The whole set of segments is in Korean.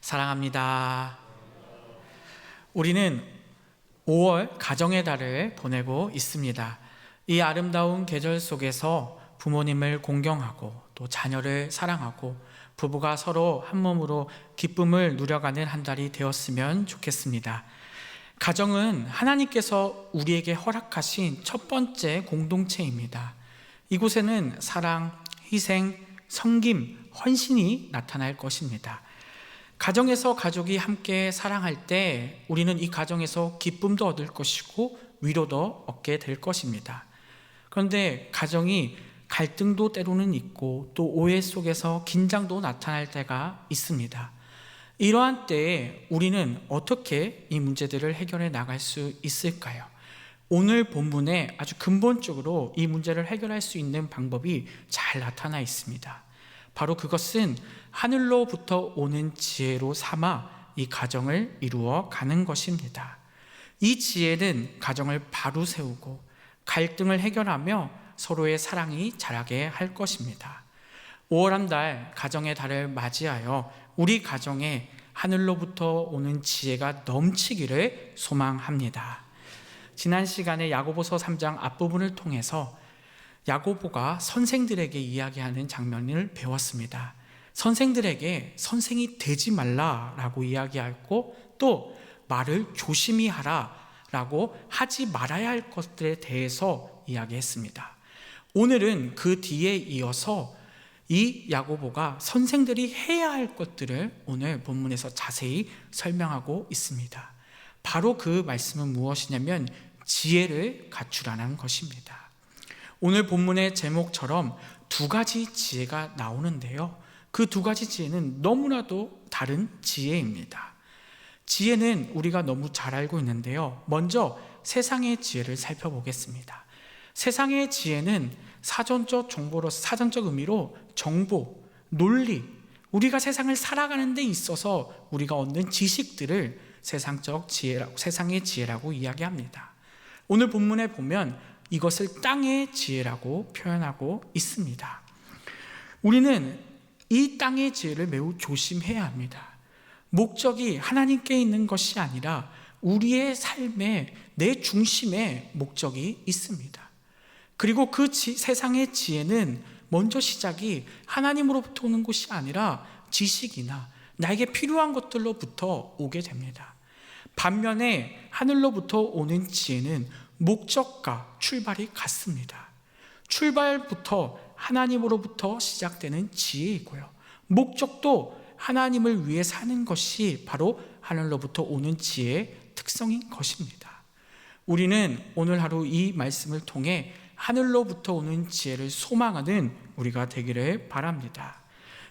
사랑합니다. 우리는 5월 가정의 달을 보내고 있습니다. 이 아름다운 계절 속에서 부모님을 공경하고 또 자녀를 사랑하고 부부가 서로 한 몸으로 기쁨을 누려가는 한 달이 되었으면 좋겠습니다. 가정은 하나님께서 우리에게 허락하신 첫 번째 공동체입니다. 이곳에는 사랑, 희생, 섬김, 헌신이 나타날 것입니다. 가정에서 가족이 함께 사랑할 때 우리는 이 가정에서 기쁨도 얻을 것이고 위로도 얻게 될 것입니다. 그런데 가정이 갈등도 때로는 있고 또 오해 속에서 긴장도 나타날 때가 있습니다. 이러한 때에 우리는 어떻게 이 문제들을 해결해 나갈 수 있을까요? 오늘 본문에 아주 근본적으로 이 문제를 해결할 수 있는 방법이 잘 나타나 있습니다. 바로 그것은 하늘로부터 오는 지혜로 삼아 이 가정을 이루어 가는 것입니다. 이 지혜는 가정을 바로 세우고 갈등을 해결하며 서로의 사랑이 자라게 할 것입니다. 5월 한 달 가정의 달을 맞이하여 우리 가정에 하늘로부터 오는 지혜가 넘치기를 소망합니다. 지난 시간에 야고보서 3장 앞부분을 통해서 야고보가 선생들에게 이야기하는 장면을 배웠습니다. 선생들에게 선생이 되지 말라라고 이야기하고 또 말을 조심히 하라라고 하지 말아야 할 것들에 대해서 이야기했습니다. 오늘은 그 뒤에 이어서 이 야고보가 선생들이 해야 할 것들을 오늘 본문에서 자세히 설명하고 있습니다. 바로 그 말씀은 무엇이냐면 지혜를 갖추라는 것입니다. 오늘 본문의 제목처럼 두 가지 지혜가 나오는데요. 그 두 가지 지혜는 너무나도 다른 지혜입니다. 지혜는 우리가 너무 잘 알고 있는데요. 먼저 세상의 지혜를 살펴보겠습니다. 세상의 지혜는 사전적 정보로서 사전적 의미로 정보, 논리, 우리가 세상을 살아가는 데 있어서 우리가 얻는 지식들을 세상적 지혜라고 세상의 지혜라고 이야기합니다. 오늘 본문에 보면 이것을 땅의 지혜라고 표현하고 있습니다. 우리는 이 땅의 지혜를 매우 조심해야 합니다. 목적이 하나님께 있는 것이 아니라 우리의 삶의 내 중심에 목적이 있습니다. 그리고 그 지, 세상의 지혜는 먼저 시작이 하나님으로부터 오는 것이 아니라 지식이나 나에게 필요한 것들로부터 오게 됩니다. 반면에 하늘로부터 오는 지혜는 목적과 출발이 같습니다. 출발부터 하나님으로부터 시작되는 지혜이고요. 목적도 하나님을 위해 사는 것이 바로 하늘로부터 오는 지혜의 특성인 것입니다. 우리는 오늘 하루 이 말씀을 통해 하늘로부터 오는 지혜를 소망하는 우리가 되기를 바랍니다.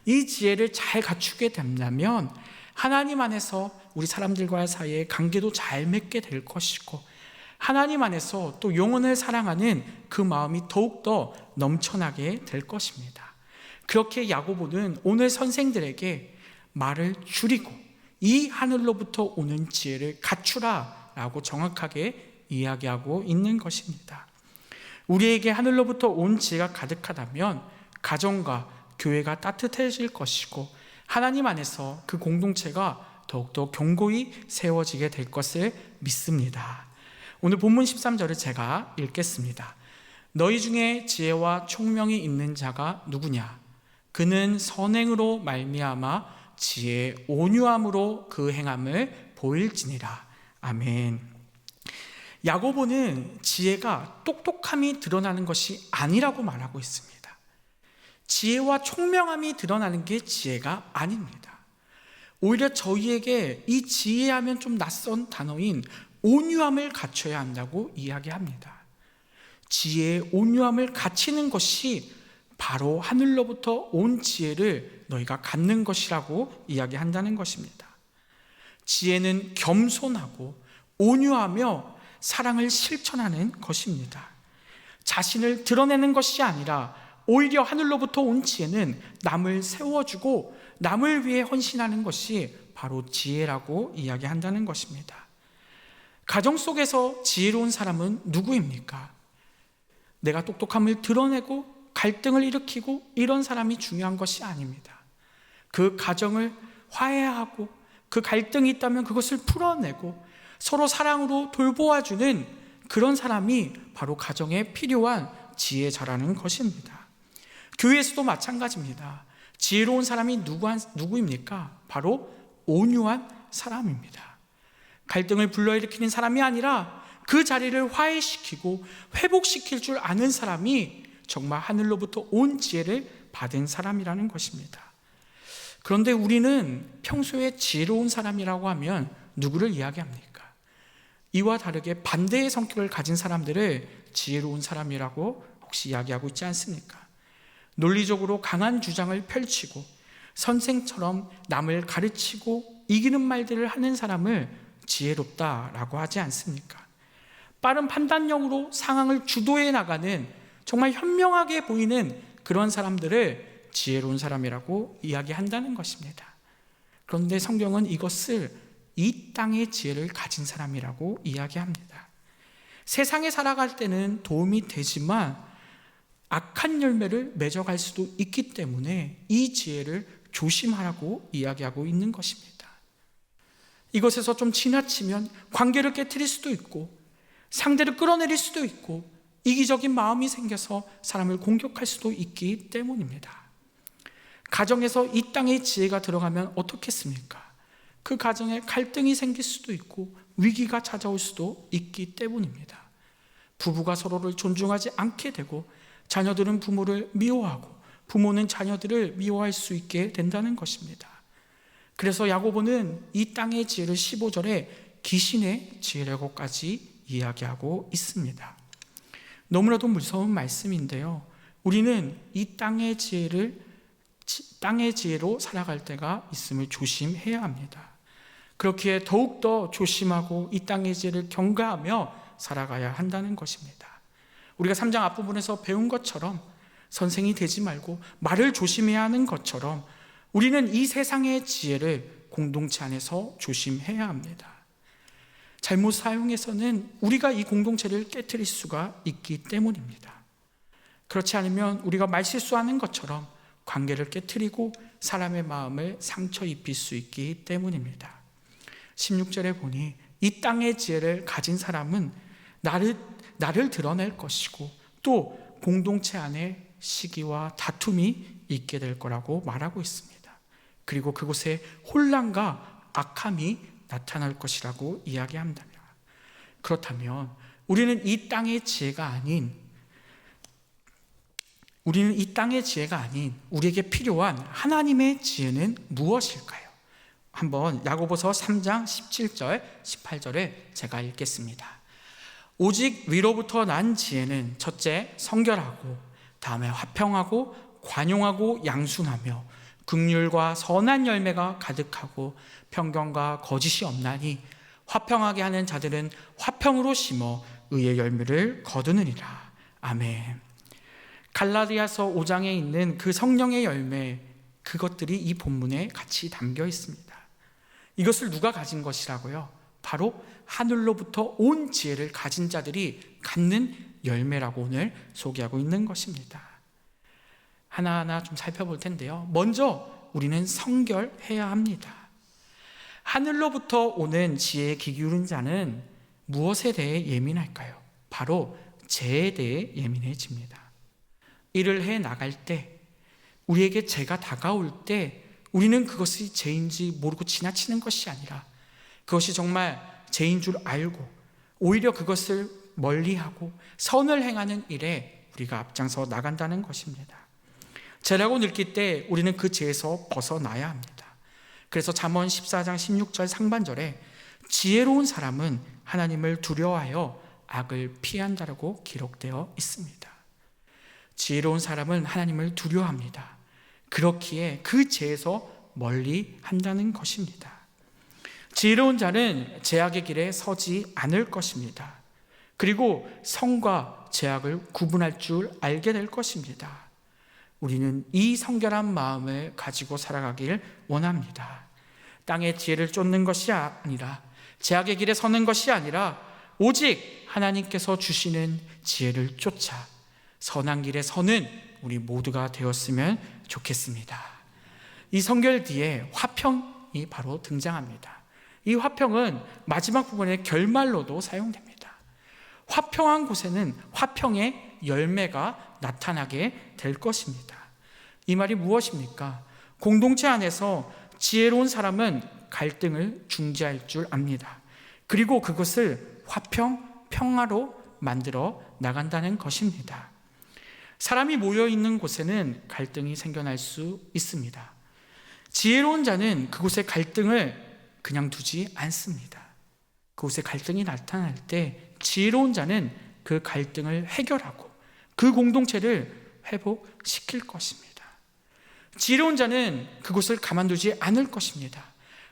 이 지혜를 잘 갖추게 된다면 하나님 안에서 우리 사람들과 사이에 관계도 잘 맺게 될 것이고 하나님 안에서 또 영혼을 사랑하는 그 마음이 더욱더 넘쳐나게 될 것입니다. 그렇게 야고보는 오늘 선생들에게 말을 줄이고 이 하늘로부터 오는 지혜를 갖추라 라고 정확하게 이야기하고 있는 것입니다. 우리에게 하늘로부터 온 지혜가 가득하다면 가정과 교회가 따뜻해질 것이고 하나님 안에서 그 공동체가 더욱더 견고히 세워지게 될 것을 믿습니다. 오늘 본문 13절을 제가 읽겠습니다. 너희 중에 지혜와 총명이 있는 자가 누구냐? 그는 선행으로 말미암아 지혜 온유함으로 그 행함을 보일지니라. 아멘. 야고보는 지혜가 똑똑함이 드러나는 것이 아니라고 말하고 있습니다. 지혜와 총명함이 드러나는 게 지혜가 아닙니다. 오히려 저희에게 이 지혜하면 좀 낯선 단어인 온유함을 갖춰야 한다고 이야기합니다. 지혜의 온유함을 갖추는 것이 바로 하늘로부터 온 지혜를 너희가 갖는 것이라고 이야기한다는 것입니다. 지혜는 겸손하고 온유하며 사랑을 실천하는 것입니다. 자신을 드러내는 것이 아니라 오히려 하늘로부터 온 지혜는 남을 세워주고 남을 위해 헌신하는 것이 바로 지혜라고 이야기한다는 것입니다. 가정 속에서 지혜로운 사람은 누구입니까? 내가 똑똑함을 드러내고 갈등을 일으키고 이런 사람이 중요한 것이 아닙니다. 그 가정을 화해하고 그 갈등이 있다면 그것을 풀어내고 서로 사랑으로 돌보아주는 그런 사람이 바로 가정에 필요한 지혜자라는 것입니다. 교회에서도 마찬가지입니다. 지혜로운 사람이 누구, 누구입니까? 바로 온유한 사람입니다. 갈등을 불러일으키는 사람이 아니라 그 자리를 화해시키고 회복시킬 줄 아는 사람이 정말 하늘로부터 온 지혜를 받은 사람이라는 것입니다. 그런데 우리는 평소에 지혜로운 사람이라고 하면 누구를 이야기합니까? 이와 다르게 반대의 성격을 가진 사람들을 지혜로운 사람이라고 혹시 이야기하고 있지 않습니까? 논리적으로 강한 주장을 펼치고 선생처럼 남을 가르치고 이기는 말들을 하는 사람을 지혜롭다라고 하지 않습니까? 빠른 판단력으로 상황을 주도해 나가는 정말 현명하게 보이는 그런 사람들을 지혜로운 사람이라고 이야기한다는 것입니다. 그런데 성경은 이것을 이 땅의 지혜를 가진 사람이라고 이야기합니다. 세상에 살아갈 때는 도움이 되지만 악한 열매를 맺어갈 수도 있기 때문에 이 지혜를 조심하라고 이야기하고 있는 것입니다. 이것에서 좀 지나치면 관계를 깨뜨릴 수도 있고 상대를 끌어내릴 수도 있고 이기적인 마음이 생겨서 사람을 공격할 수도 있기 때문입니다. 가정에서 이 땅의 지혜가 들어가면 어떻겠습니까? 그 가정에 갈등이 생길 수도 있고 위기가 찾아올 수도 있기 때문입니다. 부부가 서로를 존중하지 않게 되고 자녀들은 부모를 미워하고 부모는 자녀들을 미워할 수 있게 된다는 것입니다. 그래서 야고보는 이 땅의 지혜를 15절에 귀신의 지혜라고까지 이야기하고 있습니다. 너무나도 무서운 말씀인데요. 우리는 이 땅의 지혜를 땅의 지혜로 살아갈 때가 있음을 조심해야 합니다. 그렇기에 더욱더 조심하고 이 땅의 지혜를 경가하며 살아가야 한다는 것입니다. 우리가 3장 앞부분에서 배운 것처럼 선생이 되지 말고 말을 조심해야 하는 것처럼 우리는 이 세상의 지혜를 공동체 안에서 조심해야 합니다. 잘못 사용해서는 우리가 이 공동체를 깨뜨릴 수가 있기 때문입니다. 그렇지 않으면 우리가 말실수하는 것처럼 관계를 깨뜨리고 사람의 마음을 상처 입힐 수 있기 때문입니다. 16절에 보니 이 땅의 지혜를 가진 사람은 나를, 나를 드러낼 것이고 또 공동체 안에 시기와 다툼이 있게 될 거라고 말하고 있습니다. 그리고 그곳에 혼란과 악함이 나타날 것이라고 이야기합니다. 그렇다면 우리는 이 땅의 지혜가 아닌 우리는 이 땅의 지혜가 아닌 우리에게 필요한 하나님의 지혜는 무엇일까요? 한번 야고보서 3장 17절, 18절에 제가 읽겠습니다. 오직 위로부터 난 지혜는 첫째 성결하고 다음에 화평하고 관용하고 양순하며 극률과 선한 열매가 가득하고 평경과 거짓이 없나니 화평하게 하는 자들은 화평으로 심어 의의 열매를 거두느니라. 아멘. 갈라디아서 5장에 있는 그 성령의 열매 그것들이 이 본문에 같이 담겨 있습니다. 이것을 누가 가진 것이라고요? 바로 하늘로부터 온 지혜를 가진 자들이 갖는 열매라고 오늘 소개하고 있는 것입니다. 하나하나 좀 살펴볼 텐데요. 먼저 우리는 성결해야 합니다. 하늘로부터 오는 지혜에 귀 기울인 자는 무엇에 대해 예민할까요? 바로 죄에 대해 예민해집니다. 일을 해 나갈 때, 우리에게 죄가 다가올 때, 우리는 그것이 죄인지 모르고 지나치는 것이 아니라 그것이 정말 죄인 줄 알고 오히려 그것을 멀리하고 선을 행하는 일에 우리가 앞장서 나간다는 것입니다. 죄라고 느낄 때 우리는 그 죄에서 벗어나야 합니다. 그래서 잠언 14장 16절 상반절에 지혜로운 사람은 하나님을 두려워하여 악을 피한다라고 기록되어 있습니다. 지혜로운 사람은 하나님을 두려워합니다. 그렇기에 그 죄에서 멀리 한다는 것입니다. 지혜로운 자는 제약의 길에 서지 않을 것입니다. 그리고 성과 제약을 구분할 줄 알게 될 것입니다. 우리는 이 성결한 마음을 가지고 살아가길 원합니다. 땅의 지혜를 쫓는 것이 아니라 제약의 길에 서는 것이 아니라 오직 하나님께서 주시는 지혜를 쫓아 선한 길에 서는 우리 모두가 되었으면 좋겠습니다. 이 성결 뒤에 화평 화평이 바로 등장합니다. 이 화평은 마지막 부분의 결말로도 사용됩니다. 화평한 곳에는 화평의 열매가 나타나게 될 것입니다. 이 말이 무엇입니까? 공동체 안에서 지혜로운 사람은 갈등을 중재할 줄 압니다. 그리고 그것을 화평, 평화로 만들어 나간다는 것입니다. 사람이 모여 있는 곳에는 갈등이 생겨날 수 있습니다. 지혜로운 자는 그곳의 갈등을 그냥 두지 않습니다. 그곳에 갈등이 나타날 때 지혜로운 자는 그 갈등을 해결하고 그 공동체를 회복시킬 것입니다. 지혜로운 자는 그곳을 가만두지 않을 것입니다.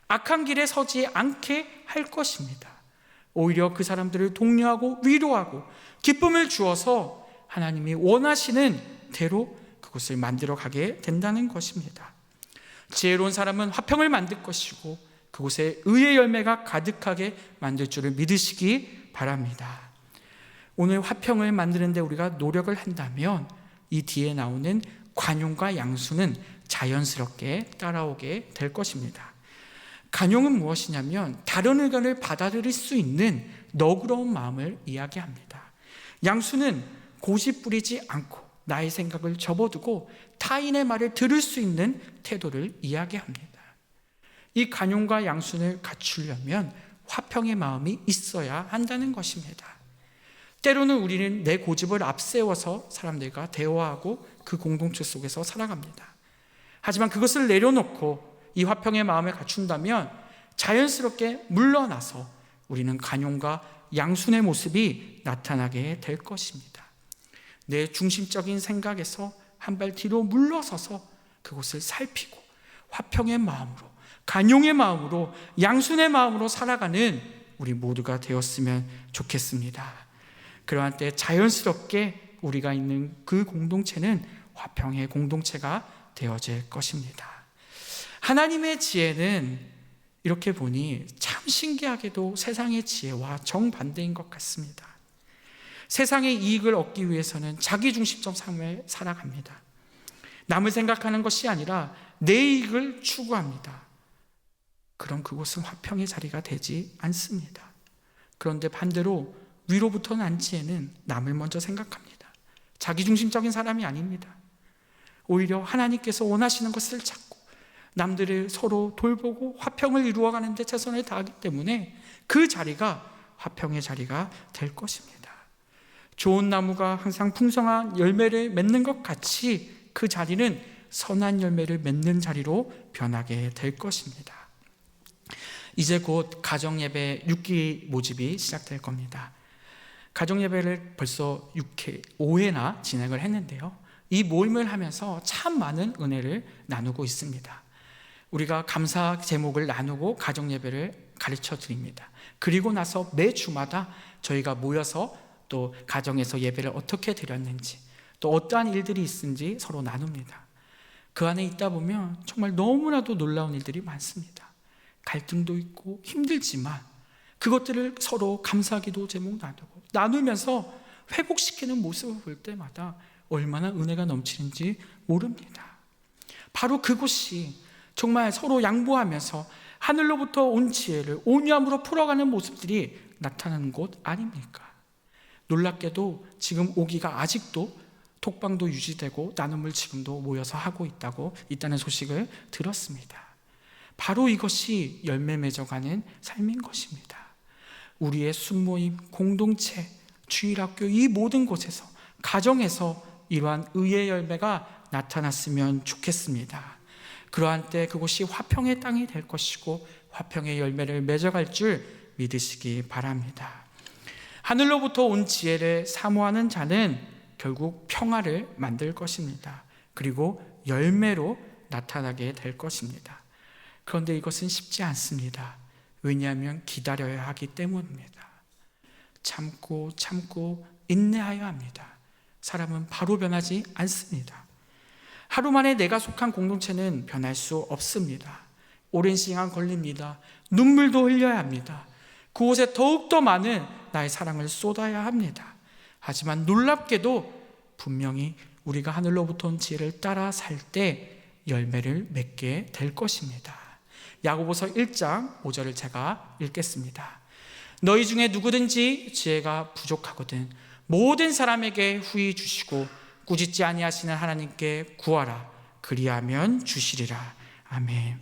악한 길에 서지 않게 할 것입니다. 오히려 그 사람들을 독려하고 위로하고 기쁨을 주어서 하나님이 원하시는 대로 그곳을 만들어 가게 된다는 것입니다. 지혜로운 사람은 화평을 만들 것이고 그곳에 의의 열매가 가득하게 만들 줄을 믿으시기 바랍니다. 오늘 화평을 만드는데 우리가 노력을 한다면 이 뒤에 나오는 관용과 양수는 자연스럽게 따라오게 될 것입니다. 간용은 무엇이냐면 다른 의견을 받아들일 수 있는 너그러운 마음을 이야기합니다. 양수는 고집 부리지 않고 나의 생각을 접어두고 타인의 말을 들을 수 있는 태도를 이야기합니다. 이 간용과 양순을 갖추려면 화평의 마음이 있어야 한다는 것입니다. 때로는 우리는 내 고집을 앞세워서 사람들과 대화하고 그 공동체 속에서 살아갑니다. 하지만 그것을 내려놓고 이 화평의 마음을 갖춘다면 자연스럽게 물러나서 우리는 간용과 양순의 모습이 나타나게 될 것입니다. 내 중심적인 생각에서 한 발 뒤로 물러서서 그곳을 살피고 화평의 마음으로 간용의 마음으로 양순의 마음으로 살아가는 우리 모두가 되었으면 좋겠습니다. 그러한 때 자연스럽게 우리가 있는 그 공동체는 화평의 공동체가 되어질 것입니다. 하나님의 지혜는 이렇게 보니 참 신기하게도 세상의 지혜와 정반대인 것 같습니다. 세상의 이익을 얻기 위해서는 자기 중심적 삶을 살아갑니다. 남을 생각하는 것이 아니라 내 이익을 추구합니다. 그럼 그곳은 화평의 자리가 되지 않습니다. 그런데 반대로 위로부터 난 지혜는 남을 먼저 생각합니다. 자기중심적인 사람이 아닙니다. 오히려 하나님께서 원하시는 것을 찾고 남들을 서로 돌보고 화평을 이루어가는 데 최선을 다하기 때문에 그 자리가 화평의 자리가 될 것입니다. 좋은 나무가 항상 풍성한 열매를 맺는 것 같이 그 자리는 선한 열매를 맺는 자리로 변하게 될 것입니다. 이제 곧 가정예배 6기 모집이 시작될 겁니다. 가정 예배를 벌써 6회, 5회나 진행을 했는데요. 이 모임을 하면서 참 많은 은혜를 나누고 있습니다. 우리가 감사 제목을 나누고 가정 예배를 가르쳐 드립니다. 그리고 나서 매 주마다 저희가 모여서 또 가정에서 예배를 어떻게 드렸는지 또 어떠한 일들이 있는지 서로 나눕니다. 그 안에 있다 보면 정말 너무나도 놀라운 일들이 많습니다. 갈등도 있고 힘들지만 그것들을 서로 감사기도 제목 나누고 나누면서 회복시키는 모습을 볼 때마다 얼마나 은혜가 넘치는지 모릅니다. 바로 그곳이 정말 서로 양보하면서 하늘로부터 온 지혜를 온유함으로 풀어가는 모습들이 나타나는 곳 아닙니까? 놀랍게도 지금 오기가 아직도 톡방도 유지되고 나눔을 지금도 모여서 하고 있다고 있다는 소식을 들었습니다. 바로 이것이 열매 맺어가는 삶인 것입니다. 우리의 순모임, 공동체, 주일학교 이 모든 곳에서 가정에서 이러한 의의 열매가 나타났으면 좋겠습니다. 그러한 때 그곳이 화평의 땅이 될 것이고 화평의 열매를 맺어갈 줄 믿으시기 바랍니다. 하늘로부터 온 지혜를 사모하는 자는 결국 평화를 만들 것입니다. 그리고 열매로 나타나게 될 것입니다. 그런데 이것은 쉽지 않습니다. 왜냐하면 기다려야 하기 때문입니다. 참고 참고 인내하여 합니다. 사람은 바로 변하지 않습니다. 하루 만에 내가 속한 공동체는 변할 수 없습니다. 오랜 시간 걸립니다. 눈물도 흘려야 합니다. 그곳에 더욱더 많은 나의 사랑을 쏟아야 합니다. 하지만 놀랍게도 분명히 우리가 하늘로부터 온 지혜를 따라 살 때 열매를 맺게 될 것입니다. 야고보서 1장 5절을 제가 읽겠습니다. 너희 중에 누구든지 지혜가 부족하거든 모든 사람에게 후히 주시고 꾸짖지 아니하시는 하나님께 구하라 그리하면 주시리라. 아멘.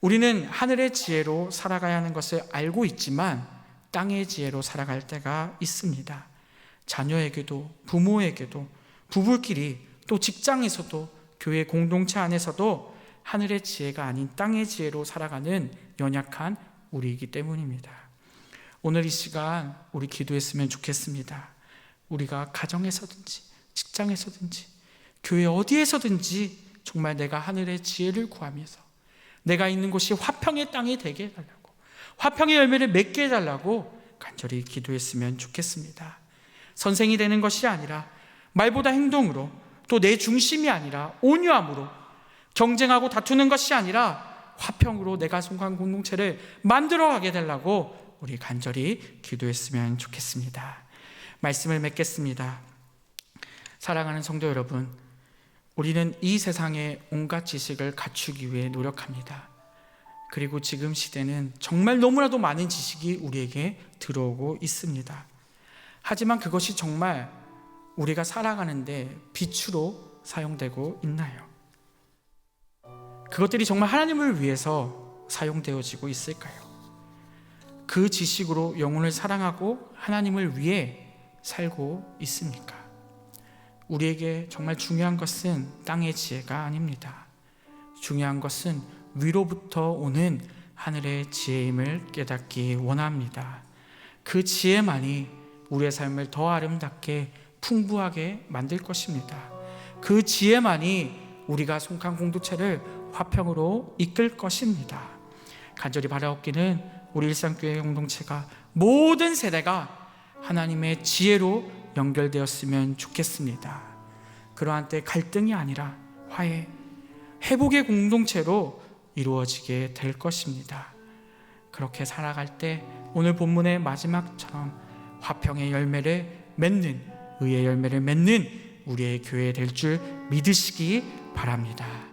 우리는 하늘의 지혜로 살아가야 하는 것을 알고 있지만 땅의 지혜로 살아갈 때가 있습니다. 자녀에게도 부모에게도 부부끼리 또 직장에서도 교회 공동체 안에서도 하늘의 지혜가 아닌 땅의 지혜로 살아가는 연약한 우리이기 때문입니다. 오늘 이 시간 우리 기도했으면 좋겠습니다. 우리가 가정에서든지 직장에서든지 교회 어디에서든지 정말 내가 하늘의 지혜를 구하면서 내가 있는 곳이 화평의 땅이 되게 해달라고 화평의 열매를 맺게 해달라고 간절히 기도했으면 좋겠습니다. 선생이 되는 것이 아니라 말보다 행동으로 또 내 중심이 아니라 온유함으로 경쟁하고 다투는 것이 아니라 화평으로 내가 속한 공동체를 만들어 가게 되려고 우리 간절히 기도했으면 좋겠습니다. 말씀을 맺겠습니다. 사랑하는 성도 여러분, 우리는 이 세상의 온갖 지식을 갖추기 위해 노력합니다. 그리고 지금 시대는 정말 너무나도 많은 지식이 우리에게 들어오고 있습니다. 하지만 그것이 정말 우리가 살아가는데 빛으로 사용되고 있나요? 그것들이 정말 하나님을 위해서 사용되어지고 있을까요? 그 지식으로 영혼을 사랑하고 하나님을 위해 살고 있습니까? 우리에게 정말 중요한 것은 땅의 지혜가 아닙니다. 중요한 것은 위로부터 오는 하늘의 지혜임을 깨닫기 원합니다. 그 지혜만이 우리의 삶을 더 아름답게 풍부하게 만들 것입니다. 그 지혜만이 우리가 속한 공동체를 화평으로 이끌 것입니다. 간절히 바라옵기는 우리 일상교회 공동체가 모든 세대가 하나님의 지혜로 연결되었으면 좋겠습니다. 그러한 때 갈등이 아니라 화해, 회복의 공동체로 이루어지게 될 것입니다. 그렇게 살아갈 때 오늘 본문의 마지막처럼 화평의 열매를 맺는 의의 열매를 맺는 우리의 교회 될 줄 믿으시기 바랍니다.